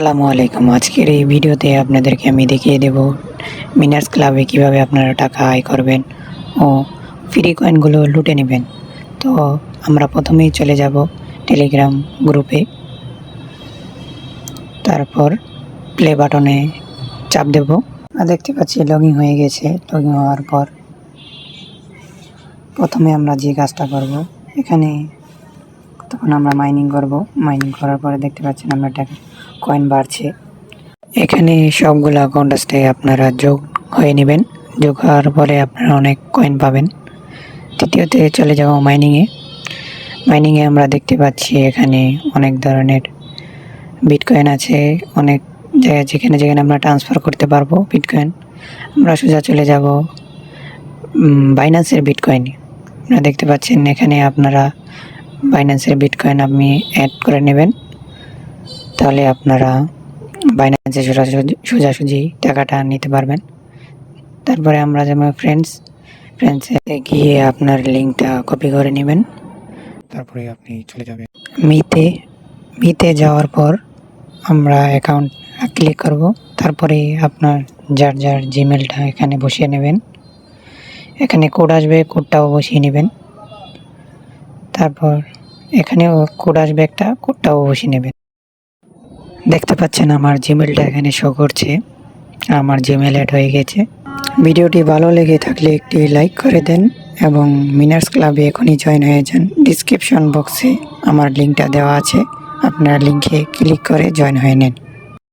আসসালামু আলাইকুম। আজকের এই ভিডিওতে আপনাদেরকে আমি দেখিয়ে দেব মিনার্স ক্লাবে কীভাবে আপনারা টাকা আয় করবেন ও ফ্রি কয়েনগুলো লুটে নেবেন। তো আমরা প্রথমেই চলে যাব টেলিগ্রাম গ্রুপে তারপর প্লে বাটনে চাপ দেব। আর দেখতে পাচ্ছি লগ হয়ে গেছে। লগ হওয়ার পর প্রথমে আমরা যে কাজটা করব, এখানে তখন আমরা মাইনিং করব। মাইনিং করার পরে দেখতে পাচ্ছেন আমরা টাকা কয়েন বাড়ছে। এখানে সবগুলা কন্টাস্টে আপনারা যোগ হয়ে নেবেন। যোগ হওয়ার পরে আপনারা অনেক কয়েন পাবেন। তৃতীয়তে চলে যাব মাইনিংয়ে মাইনিংয়ে আমরা দেখতে পাচ্ছি এখানে অনেক ধরনের বিটকয়েন আছে। অনেক জায়গায় যেখানে যেখানে আমরা ট্রান্সফার করতে পারব বিটকয়েন আমরা সোজা চলে যাব বাইন্যান্সের বিটকয়েনে আপনারা দেখতে পাচ্ছেন এখানে আপনারা বাইন্যান্সের বিটকয়েন আপনি অ্যাড করে নেবেন। তাহলে আপনারা বাইন্যান্সে সোজাসুজি সোজাসুজি টাকাটা নিতে পারবেন। তারপরে আমরা যেমন ফ্রেন্ডস ফ্রেন্ডসে গিয়ে আপনার লিঙ্কটা কপি করে নেবেন। তারপরে আপনি চলে যাবেন। মিতে মিতে যাওয়ার পর আমরা অ্যাকাউন্ট ক্লিক করব। তারপরে আপনার যার যার জিমেলটা এখানে বসিয়ে নেবেন। এখানে কোড আসবে কোডটাও বসিয়ে নেবেন। তারপর এখানেও কোড আসবে একটা কোডটাও বসিয়ে নেবেন। দেখতে পাচ্ছেন আমার জিমেলটা এখানে শো করছে। আমার জিমেল অ্যাড হয়ে গেছে। ভিডিওটি ভালো লেগে থাকলে একটি লাইক করে দেন এবং মিনার্স ক্লাবে এখনই জয়েন হয়ে যান। ডিসক্রিপশন বক্সে আমার লিঙ্কটা দেওয়া আছে। আপনার লিঙ্কে ক্লিক করে জয়েন হয়ে নেন।